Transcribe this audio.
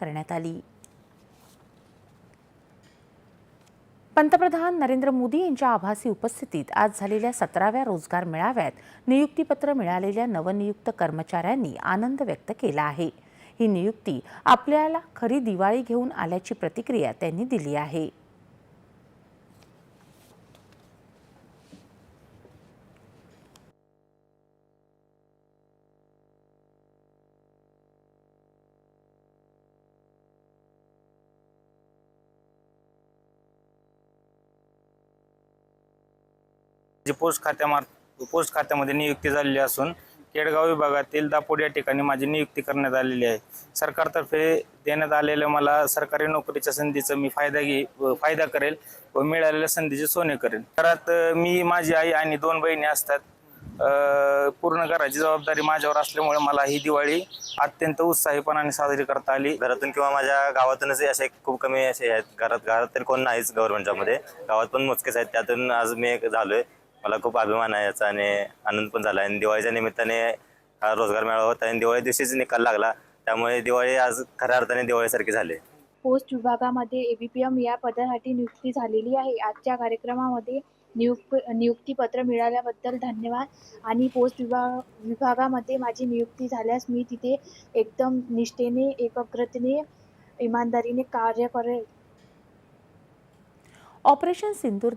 करण्यात आली. पंतप्रधान नरेंद्र मोदी यांच्या आभासी उपस्थितीत आज झालेल्या सतराव्या रोजगार मेळाव्यात नियुक्तीपत्र मिळालेल्या नवनियुक्त कर्मचाऱ्यांनी आनंद व्यक्त केला आहे. ही नियुक्ती आपल्याला खरी दिवाळी घेऊन आल्याची प्रतिक्रिया त्यांनी दिली आहे. जे पोस्ट खात्यामार पोस्ट खात्यामध्ये नियुक्ती झालेली असून केडगाव विभागातील दापोड या ठिकाणी माझी नियुक्ती करण्यात आलेली आहे. सरकारतर्फे देण्यात आलेल्या मला सरकारी नोकरीच्या संधीचा मी फायदा घे व फायदा करेल व मिळालेल्या संधीचे सोने करेल. घरात मी माझी आई आणि दोन बहिणी असतात. पूर्ण घराची जबाबदारी माझ्यावर असल्यामुळे मला ही दिवाळी अत्यंत उत्साहीपणाने साजरी करता आली. घरातून किंवा माझ्या गावातूनच असे खूप कमी असे आहेत. घरात घरात तरी कोण नाहीच गव्हर्नमेंट जॉबमध्ये गावात पण मोजकेच आहेत. त्यातून आज मी एक झालोय. मला खूप अभिमान आहे याचा आणि आनंद पण झाला. आणि दिवाळीच्या निमित्ताने हा रोजगार मेळावा होता आणि दिवाळी दिवशीच निकाल लागला. त्यामुळे दिवाळी आज खऱ्या अर्थाने दिवाळीसारखी झाली. पोस्ट विभागामध्ये एबीपीएम या पदासाठी नियुक्ती झालेली आहे. आजच्या कार्यक्रमामध्ये नियुक्त नियुक्तीपत्र मिळाल्याबद्दल धन्यवाद. आणि पोस्ट विभाग विभागामध्ये माझी नियुक्ती झाल्यास मी तिथे एकदम निष्ठेने एकाग्रतेने इमानदारीने कार्य करेल. ऑपरेशन सिंदूर